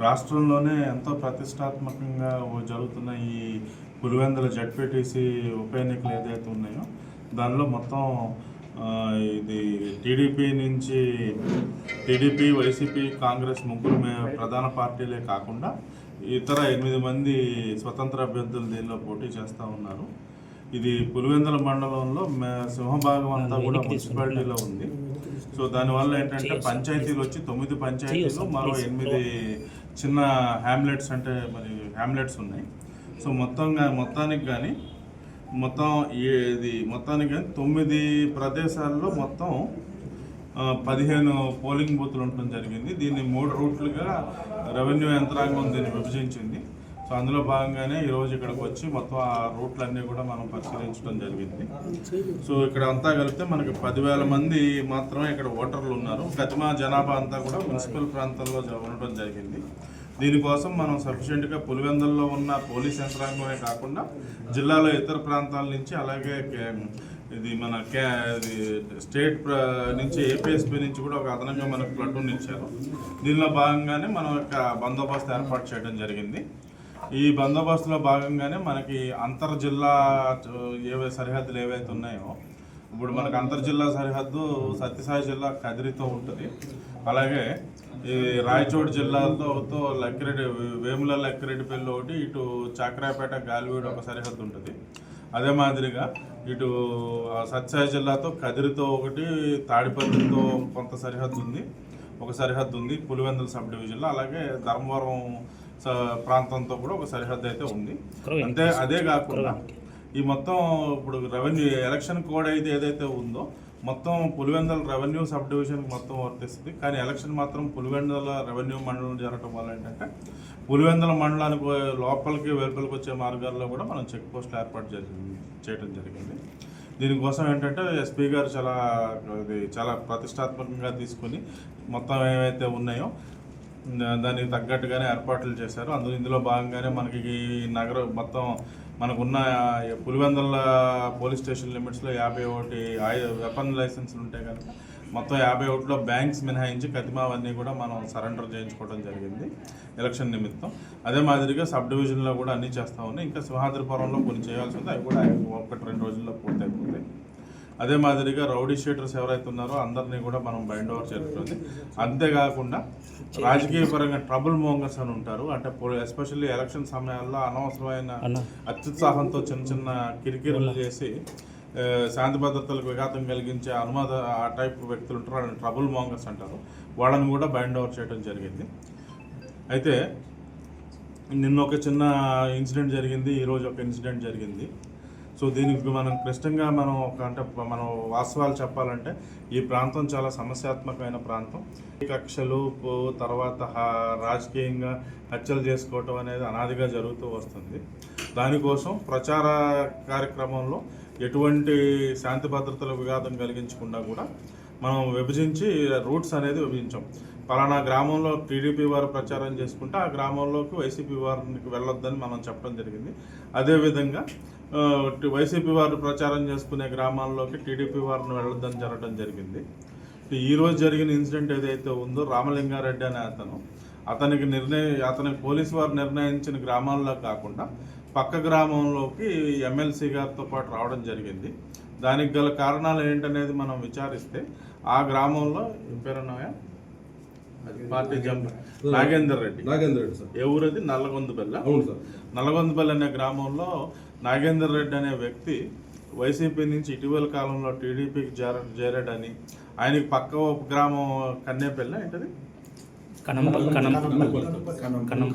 రాష్ట్రంలోనే ఎంతో ప్రతిష్టాత్మకంగా జరుగుతున్న ఈ పులివెందుల జడ్పీటీసీ ఉప ఎన్నికలు ఏదైతే ఉన్నాయో దానిలో మొత్తం ఇది టీడీపీ నుంచి టీడీపీ వైసీపీ కాంగ్రెస్ ముగ్గురు ప్రధాన పార్టీలే కాకుండా ఇతర ఎనిమిది మంది స్వతంత్ర అభ్యర్థులు దీనిలో పోటీ చేస్తూ ఉన్నారు. ఇది పులివెందుల మండలంలో మే- సింహభాగం అంతా కూడా మున్సిపాలిటీలో ఉంది. సో దానివల్ల ఏంటంటే పంచాయతీలు వచ్చి తొమ్మిది పంచాయతీలు మరో ఎనిమిది చిన్న హ్యామ్లెట్స్ అంటే మరి హ్యామ్లెట్స్ ఉన్నాయి. సో మొత్తంగా మొత్తానికి కానీ మొత్తం ఇది మొత్తానికి కానీ తొమ్మిది ప్రదేశాల్లో మొత్తం పదిహేను పోలింగ్ బూత్లు ఉండటం జరిగింది. దీన్ని మూడు రూట్లుగా రెవెన్యూ యంత్రాంగం దీన్ని విభజించింది. సో అందులో భాగంగానే ఈరోజు ఇక్కడికి వచ్చి మొత్తం ఆ రూట్లన్నీ కూడా మనం పరిశీలించడం జరిగింది. సో ఇక్కడ అంతా కలిపితే మనకి పదివేల మంది మాత్రమే ఇక్కడ ఓటర్లు ఉన్నారు. గతిమా జనాభా అంతా కూడా మున్సిపల్ ప్రాంతాల్లో ఉండటం ఉండడం జరిగింది. దీనికోసం మనం సఫిషియెంట్గా పులివెందుల్లో ఉన్న పోలీస్ యంత్రాంగమే కాకుండా జిల్లాలో ఇతర ప్రాంతాల నుంచి అలాగే కే- ఇది మన క్యా స్టేట్ నుంచి ఏపీఎస్పీ నుంచి కూడా ఒక అదనంగా మనకు ప్లటూన్ ఇచ్చారు. దీనిలో భాగంగానే మనం ఒక బందోబస్తు ఏర్పాటు చేయడం జరిగింది. ఈ బందోబస్తులో భాగంగానే మనకి అంతర్ జిల్లా ఏవే సరిహద్దులు ఏవైతే ఉన్నాయో ఇప్పుడు మనకు అంతర్ జిల్లా సరిహద్దు సత్యసాయి జిల్లా కదిరితో ఉంటుంది. అలాగే ఈ రాయచోటి జిల్లాతో లక్కిరెడ్డి వేముల లక్కిరెడ్డిపల్లి ఒకటి ఇటు చాకరాపేట గాలివీడు ఒక సరిహద్దు ఉంటుంది. అదే మాదిరిగా ఇటు సత్యసాయి జిల్లాతో కదిరితో ఒకటి తాడిపల్లితో కొంత సరిహద్దు ఉంది. ఒక సరిహద్దు ఉంది. పులివెందుల సబ్ డివిజన్లో. అలాగే ధర్మవరం ప్రాంతంతో కూడా ఒక సరిహద్దు అయితే ఉంది. అంతే అదే కాకుండా ఈ మొత్తం ఇప్పుడు రెవెన్యూ ఎలక్షన్ కోడ్ అయితే ఏదైతే ఉందో మొత్తం పులివెందల రెవెన్యూ సబ్ డివిజన్ మొత్తం వర్తిస్తుంది. కానీ ఎలక్షన్ మాత్రం పులివెందల రెవెన్యూ మండలం జరగడం వల్ల ఏంటంటే పులివెందల మండలానికి లోపలికి వెలుపలికి వచ్చే మార్గాల్లో కూడా మనం చెక్ పోస్టులు ఏర్పాటు చేయడం జరిగింది. దీనికోసం ఏంటంటే ఎస్పీ గారు చాలా ఇది చాలా ప్రతిష్టాత్మకంగా తీసుకొని మొత్తం ఏవైతే ఉన్నాయో దానికి తగ్గట్టుగానే ఏర్పాట్లు చేశారు. అందులో ఇందులో భాగంగానే మనకి ఈ నగరం మొత్తం మనకున్న పులివెందల పోలీస్ స్టేషన్ లిమిట్స్లో యాభై ఒకటి వెపన్ లైసెన్స్లు ఉంటాయి కనుక మొత్తం యాభై ఒకటిలో బ్యాంక్స్ మినహాయించి కతిమావన్నీ కూడా మనం సరెండర్ చేయించుకోవడం జరిగింది ఎలక్షన్ నిమిత్తం. అదే మాదిరిగా సబ్ డివిజన్లో కూడా అన్నీ చేస్తా ఉన్నాయి. ఇంకా సింహాద్రిపురంలో కొన్ని చేయాల్సి ఉంది. అవి కూడా ఒకటి రెండు రోజుల్లో పూర్తయిపోతాయి. అదే మాదిరిగా రౌడీ షీటర్స్ ఎవరైతే ఉన్నారో అందరినీ కూడా మనం బైండ్ ఓవర్ చేస్తుంది. అంతేకాకుండా రాజకీయ పరంగా ట్రబుల్ మోంగర్స్ అని ఉంటారు. అంటే ఎస్పెషల్లీ ఎలక్షన్ సమయాల్లో అనవసరమైన అత్యుత్సాహంతో చిన్న చిన్న కిరికిరులు చేసి శాంతి భద్రతలకు విఘాతం కలిగించే అనుమత ఆ టైప్ వ్యక్తులు ఉంటారు. వాళ్ళని ట్రబుల్ మోంగర్స్ అంటారు. వాళ్ళని కూడా బైండ్ ఓవర్ చేయడం జరిగింది. అయితే నిన్న ఒక చిన్న ఇన్సిడెంట్ జరిగింది. ఈరోజు ఒక ఇన్సిడెంట్ జరిగింది. సో దీనికి మనం క్లిష్టంగా మనం ఒక అంటే మనం వాస్తవాలు చెప్పాలంటే ఈ ప్రాంతం చాలా సమస్యాత్మకమైన ప్రాంతం. ఈ కక్షలు తర్వాత రాజకీయంగా హత్యలు చేసుకోవటం అనేది అనాదిగా జరుగుతూ వస్తుంది. దానికోసం ప్రచార కార్యక్రమంలో ఎటువంటి శాంతి భద్రతల విఘాతం కలిగించకుండా కూడా మనం విభజించి రూట్స్ అనేది విభజించాం. పలానా గ్రామంలో టీడీపీ వారు ప్రచారం చేసుకుంటే ఆ గ్రామంలోకి వైసీపీ వారికి వెళ్ళొద్దని మనం చెప్పడం జరిగింది. అదేవిధంగా వైసీపీ వారు ప్రచారం చేసుకునే గ్రామాల్లోకి టీడీపీ వారిని వెళ్ళొద్దని జరగడం జరిగింది. ఈరోజు జరిగిన ఇన్సిడెంట్ ఏదైతే ఉందో రామలింగారెడ్డి అనే అతను అతనికి నిర్ణయ అతనికి పోలీసు వారు నిర్ణయించిన గ్రామాల్లో కాకుండా పక్క గ్రామంలోకి ఎమ్మెల్సీ గారితో పాటు రావడం జరిగింది. దానికి గల కారణాలు ఏంటనేది మనం విచారిస్తే ఆ గ్రామంలో ఏం పేరున్నాయా party jump Nagender Reddy. Nagendra Reddy sir. ఏ ఊరది? నల్లగొందుబెల్ల అవును సార్. నల్లగొందపల్లి అనే గ్రామంలో నాగేందర్ రెడ్డి అనే వ్యక్తి వైసీపీ నుంచి ఇటీవల కాలంలో టీడీపీకి చేర చేరాడని ఆయనకి పక్క ఒక గ్రామం కన్నేపల్లి ఏంటది?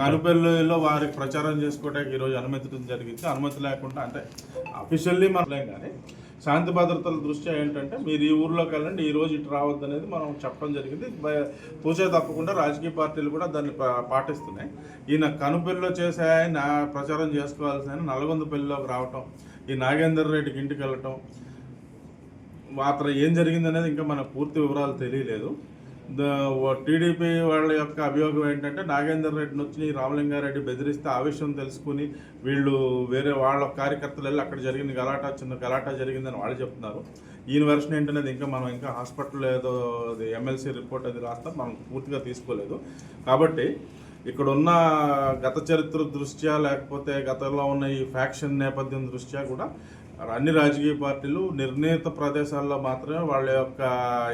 కనుపల్లిలో వారికి ప్రచారం చేసుకోవడానికి ఈరోజు అనుమతించడం జరిగింది. అనుమతి లేకుండా అంటే అఫీషియల్లీ మనం కానీ శాంతి భద్రతల దృష్ట్యా ఏంటంటే మీరు ఈ ఊర్లోకి వెళ్ళండి ఈ రోజు ఇటు రావద్దు అనేది మనం చెప్పడం జరిగింది. బ- తప్పకుండా రాజకీయ పార్టీలు కూడా దాన్ని పాటిస్తున్నాయి. ఈయన కనుపల్లిలో చేసే ఆయన ప్రచారం చేసుకోవాల్సిన నల్గొంద పెళ్ళిలోకి రావటం ఈ నాగేందర్ రెడ్డికి ఇంటికి వెళ్ళటం మాత్రం ఏం జరిగింది అనేది ఇంకా మనకు పూర్తి వివరాలు తెలియలేదు. టీడీపీ వాళ్ళ యొక్క అభియోగం ఏంటంటే నాగేందర్ రెడ్డిని వచ్చి రామలింగారెడ్డి బెదిరిస్తే ఆ విషయం తెలుసుకుని వీళ్ళు వేరే వాళ్ళ కార్యకర్తలు వెళ్ళి అక్కడ జరిగిన గలాటా చిన్న గలాటా జరిగిందని వాళ్ళు చెప్తున్నారు. ఈయన వెర్షన్ ఏంటనేది ఇంకా మనం ఇంకా హాస్పిటల్ ఏదో అది ఎమ్మెల్సీ రిపోర్ట్ అది రాస్తాం మనం పూర్తిగా తీసుకోలేదు. కాబట్టి ఇక్కడ ఉన్న గత చరిత్ర దృష్ట్యా లేకపోతే గతంలో ఉన్న ఈ ఫ్యాక్షన్ నేపథ్యం దృష్ట్యా కూడా అన్ని రాజకీయ పార్టీలు నిర్ణీత ప్రదేశాల్లో మాత్రమే వాళ్ళ యొక్క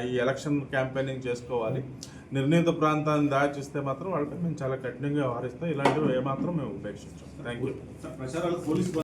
ఈ ఎలక్షన్ క్యాంపెయినింగ్ చేసుకోవాలి. నిర్ణీత ప్రాంతాన్ని దాచిస్తే మాత్రం వాళ్ళపై మేము చాలా కఠినంగా వ్యవహరిస్తాం. ఇలాంటివి ఏమాత్రం మేము ఉపేక్షించాం. Thank you